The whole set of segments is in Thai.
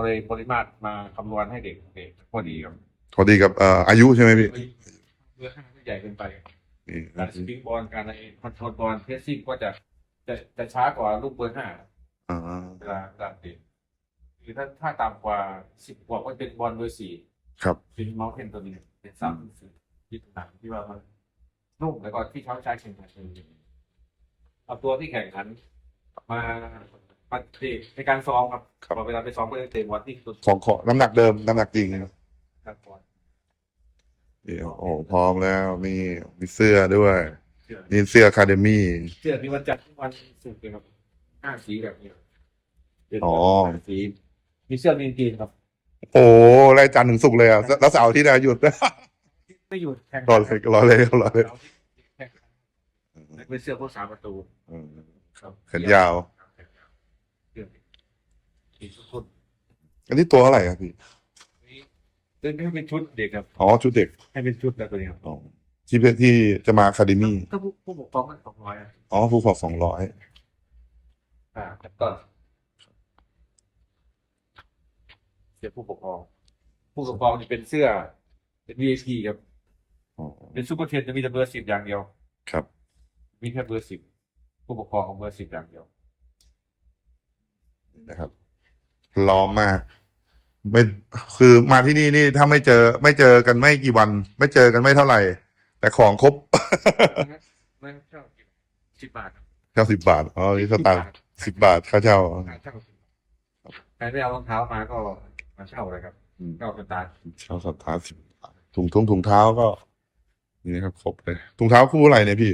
เอาเลยปริมาตรมาคำนวณให้เด็กเด็กพอดีครับพอดีกับเอ่ออายุใช่ไหมพี่เบอร์ห้าที่ใหญ่เกินไปนี่การสปริงบอลการอะไรคอนโทรลบอลเพสซิ่งก็จะจะจะช้ากว่าลูกเบอร์ห้าอ่าเวลาเวลาเตะคือถ้าถ้าต่ำกว่าสิบกว่าก็เป็นบอลเบอร์สี่ครับ เป็นเมาส์เทนตัวนี้เป็นสามสี่ที่หนังที่ว่ามันนุ่มแล้วก็ที่เขาใช้แข่งขันกันเอาตัวที่แข่งขันมา มาเตะในการซ้อมครับครับ พอเวลาไปซ้อมก็จะเตะวันที่สุดของขอน้ำหนักเดิมน้ำหนักจริงครับก่อนนี่โอ้พร้อมแล้วมีมีเสื้อด้วยเสื้อนี่เสื้อคาเดมี่ เสื้อที่วันจัดทุกวันศุกร์เลยครับห้าสีแบบนี้เป็นอ๋อ ห้าสีมีเสื้อมีกางเกงครับ โอ้ไล่จันทร์ถึงสุกร์เลยอะแล้วเสาร์อาที่ได้หยุดไม่หยุดแข่งรอเลยรอเลยรอเลย แข่งขันเป็นเสื้อพวกสามประตูอืมครับ แขนยาวเสื้อ สีสุดอันนี้ตัวเท่าไหร่ครับพี่ๆนี่เดินให้เป็นชุดเด็กครับ อ๋อชุดเด็ก ให้เป็นชุดแบบตัวนี้ครับอ๋อที่เพื่อที่จะมาคาเดมี่ถ้าผู้ผู้ปกครองก็สองร้อยอะอ๋อผู้ปกครองสองร้อยอ่าแล้วก็เสื้อผู้ปกครอง ผู้ปกครองนี่เป็นเสื้อเป็น VIP ครับอ๋อเป็นซูเปอร์เทนจะมีแต่เบอร์สิบอย่างเดียว ครับ มีแค่เบอร์สิบผู้ปกครองของเบอร์สิบอย่างเดียวนะครับ ล้อมมากไม่คือมาที่นี่นี่ถ้าไม่เจอ ไม่เจอกันไม่กี่วัน ไม่เจอกันไม่เท่าไหร่ แต่ของครบ ไม่เช่าสิบบาทเช่าสิบบาทอ๋อนี่สตางค์สิบบาทค่าเช่าค่าเช่าสิบบาทใครไม่เอารองเท้ามาก็มาเช่าเลยครับอืมก็เป็นตาเช่าสตาร์สิบบาทถุงทุ่งถุงเท้าก็ นี่นะครับครบเลยถุงเท้าคู่อะไรเนี่ยพี่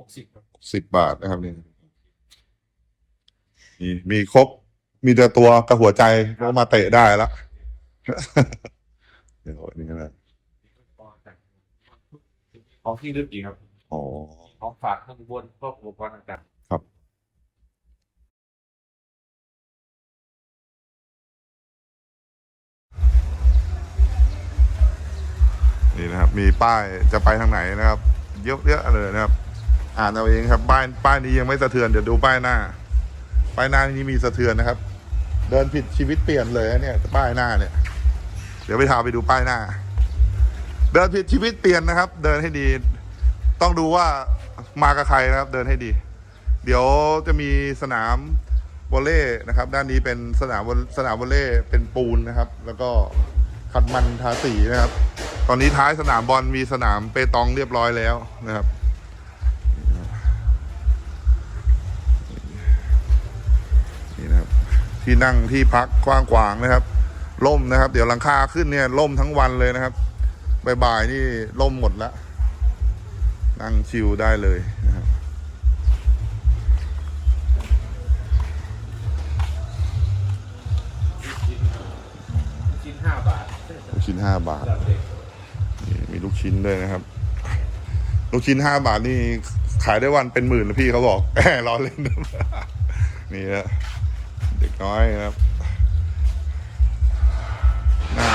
หกสิบครับสิบบาทนะครับนี่มีมีครบ มีแต่ตัวกับหัวใจก็มาเตะได้แล้วเดี๋ยวนี่นะของที่ลึกอีกครับอ๋อของฝากข้างบนพวกอุปกรณ์ต่างครับนี่นะครับ มีป้ายจะไปทางไหนนะครับ เยอะเยอะเลยนะครับ อ่านเอาเองครับป้ายป้ายนี้ยังไม่สะเทือนเดี๋ยวดูป้ายหน้า ป้ายหน้านี้มีสะเทือนนะครับ เดินผิดชีวิตเปลี่ยนเลยนะเนี่ยป้ายหน้าเนี่ย เดี๋ยวไปทาไปดูป้ายหน้า เดินผิดชีวิตเปลี่ยนนะครับ เดินให้ดี ต้องดูว่ามากับใครนะครับ เดินให้ดี เดี๋ยวจะมีสนามวอลเล่นะครับ ด้านนี้เป็นสนามวอลสนามวอลเล่เป็นปูนนะครับ แล้วก็ขัดมันทาสีนะครับ ตอนนี้ท้ายสนามบอลมีสนามเปตองเรียบร้อยแล้วนะครับ ที่นั่งที่พักกว้างขวางนะครับล่มนะครับ เดี๋ยวหลังคาขึ้นเนี่ยล่มทั้งวันเลยนะครับบ่ายๆนี่ล่มหมดแล้วนั่งชิลได้เลยนะครับๆชิ้นห้าบาทลูกชิ้นห้าบาทสำหรับเด็กนี่มีลูกชิ้นด้วยนะครับ ลูกชิ้นห้าบาทนี่ขายได้วันเป็นหมื่นนะพี่เขาบอกแหมล้อเล่นนี่นะ เด็กน้อยครับหน้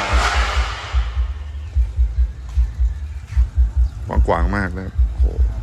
ากว้างๆมากนะครับ